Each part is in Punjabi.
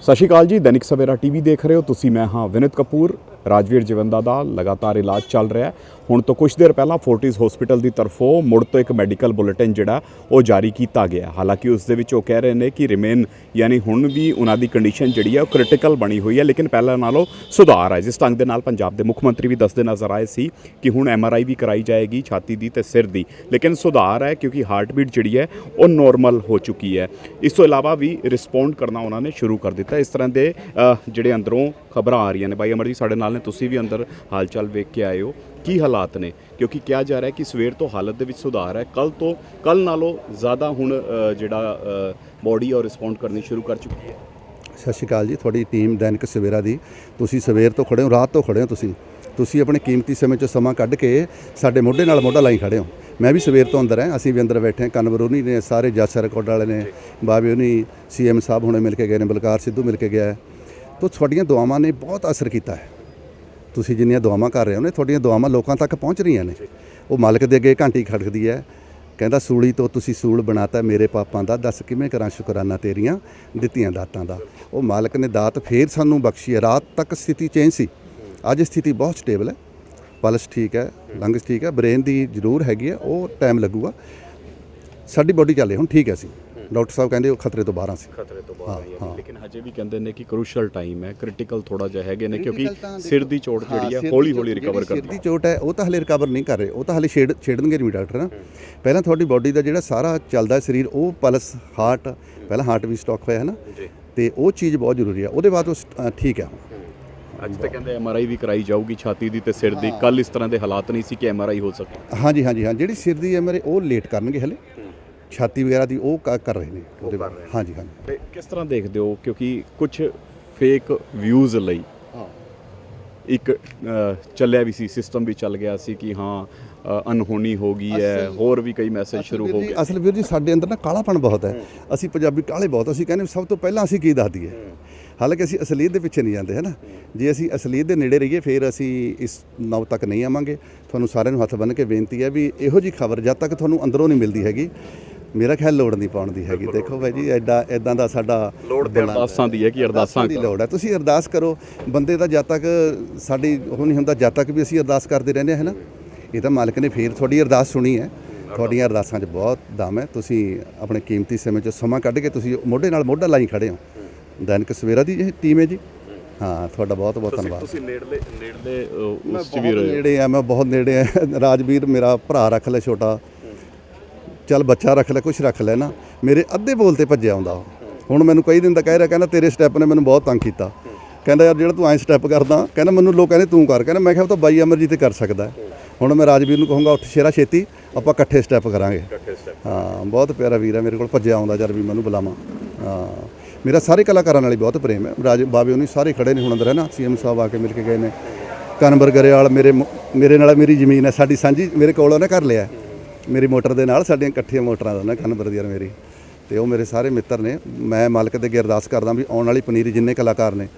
ਸਤਿ ਸ਼੍ਰੀ ਅਕਾਲ ਜੀ, ਦੈਨਿਕ ਸਵੇਰਾ ਟੀਵੀ ਦੇਖ ਰਹੇ ਹੋ ਤੁਸੀਂ, ਮੈਂ ਹਾਂ ਵਿਨਿਤ ਕਪੂਰ। ਰਾਜਵੀਰ ਜਵੰਦਾ ਦਾ ਲਗਾਤਾਰ ਇਲਾਜ ਚੱਲ ਰਿਹਾ ਹੈ। ਹੁਣ ਤੋਂ ਕੁਝ ਦੇਰ ਪਹਿਲਾਂ ਫੋਰਟਿਸ ਹਸਪੀਟਲ ਦੀ ਤਰਫੋਂ ਮੁੜ ਤੋਂ ਇੱਕ ਮੈਡੀਕਲ ਬੁਲੇਟਿਨ ਜਿਹੜਾ ਉਹ ਜਾਰੀ ਕੀਤਾ ਗਿਆ। ਹਾਲਾਂਕਿ ਉਸ ਦੇ ਵਿੱਚ ਉਹ ਕਹਿ ਰਹੇ ਨੇ ਕਿ ਰਿਮੇਨ ਯਾਨੀ ਹੁਣ ਵੀ ਉਹਨਾਂ ਦੀ ਕੰਡੀਸ਼ਨ ਜਿਹੜੀ ਹੈ ਉਹ ਕ੍ਰਿਟੀਕਲ ਬਣੀ ਹੋਈ ਹੈ ਲੇਕਿਨ ਪਹਿਲਾਂ ਨਾਲੋਂ ਸੁਧਾਰ ਹੈ ਜਿਸ ਢੰਗ ਦੇ ਨਾਲ ਪੰਜਾਬ ਦੇ ਮੁੱਖ ਮੰਤਰੀ ਵੀ ਦੱਸਦੇ ਨਜ਼ਰ ਆਏ ਸੀ ਕਿ ਹੁਣ ਐੱਮ ਆਰ ਆਈ ਵੀ ਕਰਾਈ ਜਾਏਗੀ ਛਾਤੀ ਦੀ ਤੇ ਸਿਰ ਦੀ। ਲੇਕਿਨ ਸੁਧਾਰ ਹੈ ਕਿਉਂਕਿ ਹਾਰਟ ਬੀਟ ਜਿਹੜੀ ਹੈ ਉਹ ਨੋਰਮਲ ਹੋ ਚੁੱਕੀ ਹੈ। ਇਸ ਤੋਂ ਇਲਾਵਾ ਵੀ ਰਿਸਪੌਂਡ ਕਰਨਾ ਉਹਨਾਂ ਨੇ ਸ਼ੁਰੂ ਕਰ ਦਿੱਤਾ। ਇਸ ਤਰ੍ਹਾਂ ਦੇ ਜਿਹੜੇ ਅੰਦਰੋਂ ਖਬਰਾਂ ਆ ਰਹੀਆਂ ਨੇ। ਬਾਈ ਅਮਰ ਜੀ, ਸਾਡੇ ਨਾਲ ਨੇ। ਤੁਸੀਂ ਵੀ ਅੰਦਰ ਹਾਲਚਾਲ ਵੇਖ ਕੇ ਆਏ ਹੋ। ਕੀ ਹਾਲਾਤ ਨੇ? ਕਿਉਂਕਿ ਕਿਹਾ ਜਾ ਰਿਹਾ ਕਿ ਸਵੇਰ ਤੋਂ ਹਾਲਤ ਦੇ ਵਿੱਚ ਸੁਧਾਰ ਹੈ। ਕੱਲ ਤੋਂ ਕੱਲ ਨਾਲੋਂ ਜ਼ਿਆਦਾ ਹੁਣ ਜਿਹੜਾ ਬੋਡੀ ਔਰ ਰਿਸਪੌਂਡ ਕਰਨੀ ਸ਼ੁਰੂ ਕਰ ਚੁੱਕੀ ਹੈ। ਸਤਿ ਸ਼੍ਰੀ ਅਕਾਲ ਜੀ, ਤੁਹਾਡੀ ਟੀਮ ਦੈਨਿਕ ਸਵੇਰਾ ਦੀ। ਤੁਸੀਂ ਸਵੇਰ ਤੋਂ ਖੜੇ ਹੋ, ਰਾਤ ਤੋਂ ਖੜੇ ਹੋ ਤੁਸੀਂ। ਤੁਸੀਂ ਆਪਣੇ ਕੀਮਤੀ ਸਮੇਂ 'ਚੋਂ ਸਮਾਂ ਕੱਢ ਕੇ ਸਾਡੇ ਮੋਢੇ ਨਾਲ ਮੋਢਾ ਲਾਈ ਖੜੇ ਹੋ। ਮੈਂ ਵੀ ਸਵੇਰ ਤੋਂ ਅੰਦਰ ਹਾਂ, ਅਸੀਂ ਵੀ ਅੰਦਰ ਬੈਠੇ ਹਾਂ। ਕਨਵਰੂਨੀ ਨੇ, ਸਾਰੇ ਜੱਜ ਰਿਕਾਰਡ ਵਾਲੇ ਨੇ, ਬਾਬੇ ਉਹਨੀ ਸੀਐਮ ਸਾਹਿਬ ਹੁਣੇ ਮਿਲ ਕੇ ਗਏ ਨੇ, ਬਲਕਾਰ ਸਿੱਧੂ ਮਿਲ ਕੇ ਗਿਆ ਹੈ। ਤੋ, ਤੁਹਾਡੀਆਂ ਦੁਆਵਾਂ ਨੇ ਬਹੁਤ ਅਸਰ ਕੀਤਾ ਹੈ। ਤੁਸੀਂ ਜਿੰਨੀਆਂ ਦੁਆਵਾਂ ਕਰ ਰਹੇ ਹੋ ਨੇ, ਤੁਹਾਡੀਆਂ ਦੁਆਵਾਂ ਲੋਕਾਂ ਤੱਕ ਪਹੁੰਚ ਰਹੀਆਂ ਨੇ। ਉਹ ਮਾਲਕ ਦੇ ਅੱਗੇ ਘੰਟੀ ਖੜਕਦੀ ਹੈ, ਕਹਿੰਦਾ, ਸੂਲੀ ਤੋਂ ਤੁਸੀਂ ਸੂਲ ਬਣਾਤਾ ਮੇਰੇ ਪਾਪਾਂ ਦਾ, ਦੱਸ ਕਿਵੇਂ ਕਰਾਂ ਸ਼ੁਕਰਾਨਾ ਤੇਰੀਆਂ ਦਿੱਤੀਆਂ ਦਾਤਾਂ ਦਾ? ਉਹ ਮਾਲਕ ਨੇ ਦਾਤ ਫੇਰ ਸਾਨੂੰ ਬਖਸ਼ੀ ਹੈ। ਰਾਤ ਤੱਕ ਸਥਿਤੀ ਚੇਂਜ ਸੀ। ਅੱਜ ਸਥਿਤੀ ਬਹੁਤ ਸਟੇਬਲ ਹੈ। ਪਲਸ ਠੀਕ ਹੈ, ਲੰਗਸ ਠੀਕ ਹੈ, ਬ੍ਰੇਨ ਦੀ ਜ਼ਰੂਰ ਹੈਗੀ ਹੈ, ਉਹ ਟਾਈਮ ਲੱਗੂਗਾ। ਸਾਡੀ ਬੋਡੀ ਚੱਲੇ ਹੁਣ ਠੀਕ ਹੈ ਸੀ ਡਾਕਟਰ ਸਾਹਿਬ ਕਹਿੰਦੇ ਉਹ ਖਤਰੇ ਤੋਂ ਬਾਹਰ ਸੀ। ਖਤਰੇ ਤੋਂ ਬਾਹਰ ਆਈ ਹੈ। ਲੇਕਿਨ ਹਜੇ ਵੀ ਕਹਿੰਦੇ ਨੇ ਕਿ ਕ੍ਰੂਸ਼ਲ ਟਾਈਮ ਹੈ ਕ੍ਰਿਟੀਕਲ ਥੋੜਾ ਜਿਹਾ ਹੈਗੇ ਨੇ ਕਿਉਂਕਿ ਸਿਰ ਦੀ ਚੋਟ ਜਿਹੜੀ ਹੈ ਹੌਲੀ ਹੌਲੀ ਰਿਕਵਰ ਸਿਰ ਕਰਦੀ ਦੀ ਚੋਟ ਹੈ ਉਹ ਤਾਂ ਹਲੇ ਰਿਕਵਰ ਨਹੀਂ ਕਰ ਰਹੇ ਉਹ ਤਾਂ ਹਲੇ ਛੇੜ ਛੇੜਨਗੇ ਨਹੀਂ ਡਾਕਟਰ ਨਾ ਪਹਿਲਾਂ ਤੁਹਾਡੀ ਬਾਡੀ ਦਾ ਜਿਹੜਾ ਸਾਰਾ ਚੱਲਦਾ ਹੈ ਸਰੀਰ ਉਹ ਪਲਸ ਹਾਰਟ ਪਹਿਲਾਂ ਹਾਰਟ ਵੀ ਸਟਾਕ ਹੋਇਆ ਹੈ ਨਾ ਤੇ ਉਹ ਚੀਜ਼ ਬਹੁਤ ਜ਼ਰੂਰੀ ਹੈ ਉਹਦੇ ਬਾਅਦ ਉਹ ਠੀਕ ਹੈ। ਅੱਜ ਤਾਂ ਕਹਿੰਦੇ ਐਮਆਰਆਈ ਵੀ ਕਰਾਈ ਜਾਊਗੀ ਛਾਤੀ ਦੀ ਤੇ ਸਿਰ ਦੀ ਕੱਲ ਇਸ ਤਰ੍ਹਾਂ ਦੇ ਹਾਲਾਤ ਨਹੀਂ ਸੀ ਕਿ ਐਮਆਰਆਈ ਹੋ ਸਕੇ। ਹਾਂਜੀ ਹਾਂਜੀ ਹਾਂ ਜਿਹੜੀ ਸਿਰ ਦੀ ਹੈ ਮੇਰੇ ਉਹ ਲੇਟ ਕਰਨਗੇ ਹਲੇ। ਛਾਤੀ ਵਗੈਰਾ ਦੀ ਉਹ ਕ- ਕਰ ਰਹੇ ਨੇ ਉਹਦੇ ਬਾਅਦ ਹਾਂਜੀ ਹਾਂਜੀ। ਤੇ ਕਿਸ ਤਰ੍ਹਾਂ ਦੇਖਦੇ ਹੋ? ਕਿਉਂਕਿ ਕੁਝ ਫੇਕ ਵਿਊਜ਼ ਲਈ ਇੱਕ ਅ, ਚੱਲਿਆ ਵੀ ਸੀ ਸਿਸਟਮ ਵੀ ਚੱਲ ਗਿਆ ਸੀ ਕਿ ਹਾਂ ਅ, ਅਨਹੋਣੀ ਹੋ ਗਈ ਹੈ ਹੋਰ ਵੀ ਕਈ ਮੈਸੇਜ ਸ਼ੁਰੂ ਹੋ ਗਏ। ਅਸਲ ਵੀਰ ਜੀ ਸਾਡੇ ਅੰਦਰ ਨਾ ਕਾਲਾਪਣ ਬਹੁਤ ਹੈ। ਅਸੀਂ ਪੰਜਾਬੀ ਕਾਲੇ ਬਹੁਤ ਅਸੀਂ ਕਹਿੰਦੇ ਸਭ ਤੋਂ ਪਹਿਲਾਂ ਅਸੀਂ ਕੀ ਦੱਸ ਦਈਏ ਹਾਲਾਂਕਿ ਅਸੀਂ ਅਸਲੀਅਤ ਦੇ ਪਿੱਛੇ ਨਹੀਂ ਜਾਂਦੇ ਹੈ ਨਾ? ਜੇ ਅਸੀਂ ਅਸਲੀਅਤ ਦੇ ਨੇੜੇ ਰਹੀਏ ਫਿਰ ਅਸੀਂ ਇਸ ਨੌ ਤੱਕ ਨਹੀਂ ਆਵਾਂਗੇ। ਤੁਹਾਨੂੰ ਸਾਰਿਆਂ ਨੂੰ ਹੱਥ ਬੰਨ੍ਹ ਕੇ ਬੇਨਤੀ ਹੈ ਵੀ ਇਹੋ ਜੀ ਖਬਰ ਜਦ ਤੱਕ ਤੁਹਾਨੂੰ ਅੰਦਰੋਂ ਨਹੀਂ ਮਿਲਦੀ ਹੈਗੀ ਮੇਰਾ ਖਿਆਲ ਲੋੜ ਨਹੀਂ ਪਾਉਣ ਦੀ ਹੈਗੀ। ਦੇਖੋ ਭਾਈ ਜੀ ਐਡਾ ਐਦਾਂ ਦਾ। ਸਾਡਾ ਲੋੜ ਤੇ ਅਰਦਾਸਾਂ ਦੀ ਹੈ। ਕਿ ਅਰਦਾਸਾਂ ਦੀ ਲੋੜ ਹੈ। ਤੁਸੀਂ ਅਰਦਾਸ ਕਰੋ। ਬੰਦੇ ਦਾ ਜਦ ਤੱਕ ਸਾਡੀ ਉਹ ਨਹੀਂ ਹੁੰਦਾ ਜਦ ਤੱਕ ਵੀ ਅਸੀਂ ਅਰਦਾਸ ਕਰਦੇ ਰਹਿੰਦੇ ਹਾਂ ਹੈ ਨਾ? ਇਹ ਤਾਂ ਮਾਲਕ ਨੇ ਫੇਰ ਤੁਹਾਡੀ ਅਰਦਾਸ ਸੁਣੀ ਹੈ। ਤੁਹਾਡੀਆਂ ਅਰਦਾਸਾਂ 'ਚ ਬਹੁਤ ਦਮ ਹੈ। ਤੁਸੀਂ ਆਪਣੇ ਕੀਮਤੀ ਸਮੇਂ 'ਚ ਸਮਾਂ ਕੱਢ ਕੇ ਤੁਸੀਂ ਮੋਢੇ ਨਾਲ ਮੋਢਾ ਲਾਈ ਖੜੇ ਹੋ। ਦੈਨਿਕ ਸਵੇਰਾ ਦੀ ਇਹ ਟੀਮ ਹੈ ਜੀ। ਹਾਂ ਤੁਹਾਡਾ ਬਹੁਤ ਬਹੁਤ ਧੰਨਵਾਦ। ਤੁਸੀਂ ਨੇੜਲੇ ਨੇੜਲੇ ਉਸ ਚ ਵੀ ਰਹੇ। ਨੇੜੇ ਆ ਮੈਂ ਬਹੁਤ ਨੇੜੇ ਆ ਰਾਜਵੀਰ ਮੇਰਾ ਭਰਾ ਰੱਖ ਲੈ ਛੋਟਾ। ਚੱਲ ਬੱਚਾ ਰੱਖ ਲੈ ਕੁਛ ਰੱਖ ਲੈ ਨਾ। ਮੇਰੇ ਅੱਧੇ ਬੋਲ ਤੇ ਭੱਜਿਆ ਆਉਂਦਾ। ਹੁਣ ਮੈਨੂੰ ਕਈ ਦਿਨ ਦਾ ਕਹਿ ਰਿਹਾ ਕਹਿੰਦਾ ਤੇਰੇ ਸਟੈਪ ਨੇ ਮੈਨੂੰ ਬਹੁਤ ਤੰਗ ਕੀਤਾ। ਕਹਿੰਦਾ ਯਾਰ ਜਿਹੜਾ ਤੂੰ ਐਂ ਸਟੈਪ ਕਰਦਾ ਕਹਿੰਦਾ ਮੈਨੂੰ ਲੋਕ ਕਹਿੰਦੇ ਤੂੰ ਕਰ। ਕਹਿੰਦਾ ਮੈਂ ਕਿਹਾ ਉਹ ਤਾਂ ਬਾਈ ਅਮਰਜੀਤ ਤੇ ਕਰ ਸਕਦਾ। ਹੁਣ ਮੈਂ ਰਾਜਵੀਰ ਨੂੰ ਕਹੂੰਗਾ ਉੱਠ ਸ਼ੇਰਾ ਛੇਤੀ ਆਪਾਂ ਇਕੱਠੇ ਸਟੈਪ ਕਰਾਂਗੇ। ਹਾਂ ਬਹੁਤ ਪਿਆਰਾ ਵੀਰ ਹੈ ਮੇਰੇ ਕੋਲ ਭੱਜਿਆ ਆਉਂਦਾ ਜਦ ਵੀ ਮੈਨੂੰ ਬੁਲਾਵਾਂ। ਹਾਂ ਮੇਰਾ ਸਾਰੇ ਕਲਾਕਾਰਾਂ ਨਾਲ ਹੀ ਬਹੁਤ ਪ੍ਰੇਮ ਹੈ। ਰਾਜ ਬਾਬੇ ਉਹਨੀ ਸਾਰੇ ਖੜੇ ਨੇ ਹੁਣ ਅੰਦਰ ਹੈ ਨਾ? ਸੀਐਮ ਸਾਹਿਬ ਆ ਕੇ ਮਿਲ ਕੇ ਗਏ ਨੇ। ਕਨਵਰ ਗਰੇਵਾਲ ਮੇਰੇ ਮੇਰੇ ਨਾਲ ਮੇਰੀ ਜ਼ਮੀਨ ਹੈ ਸਾਡੀ ਸਾਂਝੀ ਮੇਰੇ ਕੋਲ ਉਹਨੇ ਕਰ ਲਿਆ। ਮੇਰੀ ਮੋਟਰ ਦੇ ਨਾਲ ਸਾਡੀਆਂ ਇਕੱਠੀਆਂ ਮੋਟਰਾਂ ਦਾ ਨਾ ਕਨਵਰ ਦੀ ਮੇਰੀ। ਤੇ ਉਹ ਮੇਰੇ ਸਾਰੇ ਮਿੱਤਰ ਨੇ, ਮੈਂ ਮਾਲਕ ਦੇ ਅੱਗੇ ਅਰਦਾਸ ਕਰਦਾ ਵੀ ਆਉਣ ਵਾਲੀ ਪਨੀਰੀ ਜਿੰਨੇ ਕਲਾਕਾਰ ਨੇ,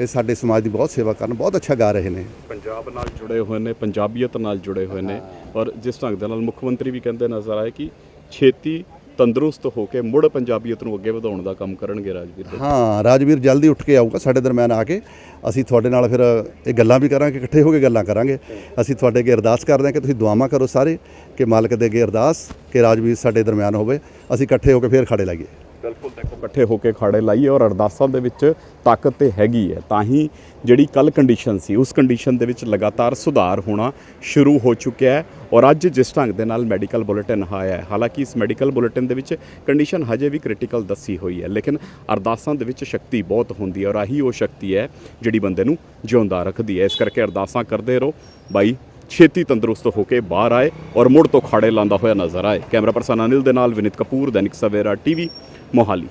ਇਹ ਸਾਡੇ ਸਮਾਜ ਦੀ ਬਹੁਤ ਸੇਵਾ ਕਰਨ, ਬਹੁਤ ਅੱਛਾ ਗਾ ਰਹੇ ਨੇ। ਪੰਜਾਬ ਨਾਲ ਜੁੜੇ ਹੋਏ ਨੇ, ਪੰਜਾਬੀਅਤ ਨਾਲ ਜੁੜੇ ਹੋਏ ਨੇ। ਔਰ ਜਿਸ ਢੰਗ ਦੇ ਨਾਲ ਮੁੱਖ ਮੰਤਰੀ ਵੀ ਕਹਿੰਦੇ ਨਜ਼ਰ ਆਏ ਕਿ ਛੇਤੀ ਤੰਦਰੁਸਤ ਹੋ ਕੇ ਮੁੜ ਪੰਜਾਬੀਅਤ ਨੂੰ ਅੱਗੇ ਵਧਾਉਣ ਦਾ ਕੰਮ ਕਰਨਗੇ ਰਾਜਵੀਰ। ਹਾਂ ਰਾਜਵੀਰ ਜਲਦੀ ਉੱਠ ਕੇ ਆਊਗਾ ਸਾਡੇ ਦਰਮਿਆਨ ਆ ਕੇ ਅਸੀਂ ਤੁਹਾਡੇ ਨਾਲ ਫਿਰ ਇਹ ਗੱਲਾਂ ਵੀ ਕਰਾਂਗੇ ਇਕੱਠੇ ਹੋ ਕੇ ਗੱਲਾਂ ਕਰਾਂਗੇ। ਅਸੀਂ ਤੁਹਾਡੇ ਅੱਗੇ ਅਰਦਾਸ ਕਰਦੇ ਹਾਂ ਕਿ ਤੁਸੀਂ ਦੁਆਵਾਂ ਕਰੋ ਸਾਰੇ ਕਿ ਮਾਲਕ ਦੇ ਅੱਗੇ ਅਰਦਾਸ ਕਿ ਰਾਜਵੀਰ ਸਾਡੇ ਦਰਮਿਆਨ ਹੋਵੇ। ਅਸੀਂ ਇਕੱਠੇ ਹੋ ਕੇ ਫਿਰ ਖੜੇ ਲਾਈਏ। ਬਿਲਕੁਲ ਦੇਖੋ ਇਕੱਠੇ ਹੋ ਕੇ ਖਾੜੇ ਲਾਈਏ ਔਰ ਅਰਦਾਸਾਂ ਦੇ ਵਿੱਚ ਤਾਕਤ ਤੇ ਹੈਗੀ ਹੈ। ਤਾਂ ਹੀ ਜਿਹੜੀ ਕੱਲ ਕੰਡੀਸ਼ਨ ਸੀ ਉਸ ਕੰਡੀਸ਼ਨ ਦੇ ਵਿੱਚ ਲਗਾਤਾਰ ਸੁਧਾਰ ਹੋਣਾ ਸ਼ੁਰੂ ਹੋ ਚੁੱਕਿਆ ਹੈ। ਔਰ ਅੱਜ ਜਿਸ ਢੰਗ ਦੇ ਨਾਲ ਮੈਡੀਕਲ ਬੁਲੇਟਿਨ ਆਇਆ ਹੈ, ਹਾਲਾਂਕਿ ਇਸ ਮੈਡੀਕਲ ਬੁਲੇਟਿਨ ਦੇ ਵਿੱਚ ਕੰਡੀਸ਼ਨ ਹਜੇ ਵੀ ਕ੍ਰਿਟੀਕਲ ਦੱਸੀ ਹੋਈ ਹੈ, ਲੇਕਿਨ ਅਰਦਾਸਾਂ ਦੇ ਵਿੱਚ ਸ਼ਕਤੀ ਬਹੁਤ ਹੁੰਦੀ ਹੈ ਔਰ ਆਹੀ ਉਹ ਸ਼ਕਤੀ ਹੈ ਜਿਹੜੀ ਬੰਦੇ ਨੂੰ ਜਿਉਂਦਾ ਰੱਖਦੀ ਹੈ। ਇਸ ਕਰਕੇ ਅਰਦਾਸਾਂ ਕਰਦੇ ਰਹੋ, ਬਾਈ ਛੇਤੀ ਤੰਦਰੁਸਤ ਹੋ ਕੇ ਬਾਹਰ ਆਏ ਔਰ ਮੁੜ ਤੋਂ ਖਾੜੇ ਲਾਉਂਦਾ ਹੋਇਆ ਨਜ਼ਰ ਆਏ। ਕੈਮਰਾ ਪਰਸਨ ਅਨਿਲ ਦੇ ਨਾਲ ਵਿਨਿਤ ਕਪੂਰ, ਦੈਨਿਕ ਸਵੇਰਾ ਟੀਵੀ, ਮੋਹਾਲੀ।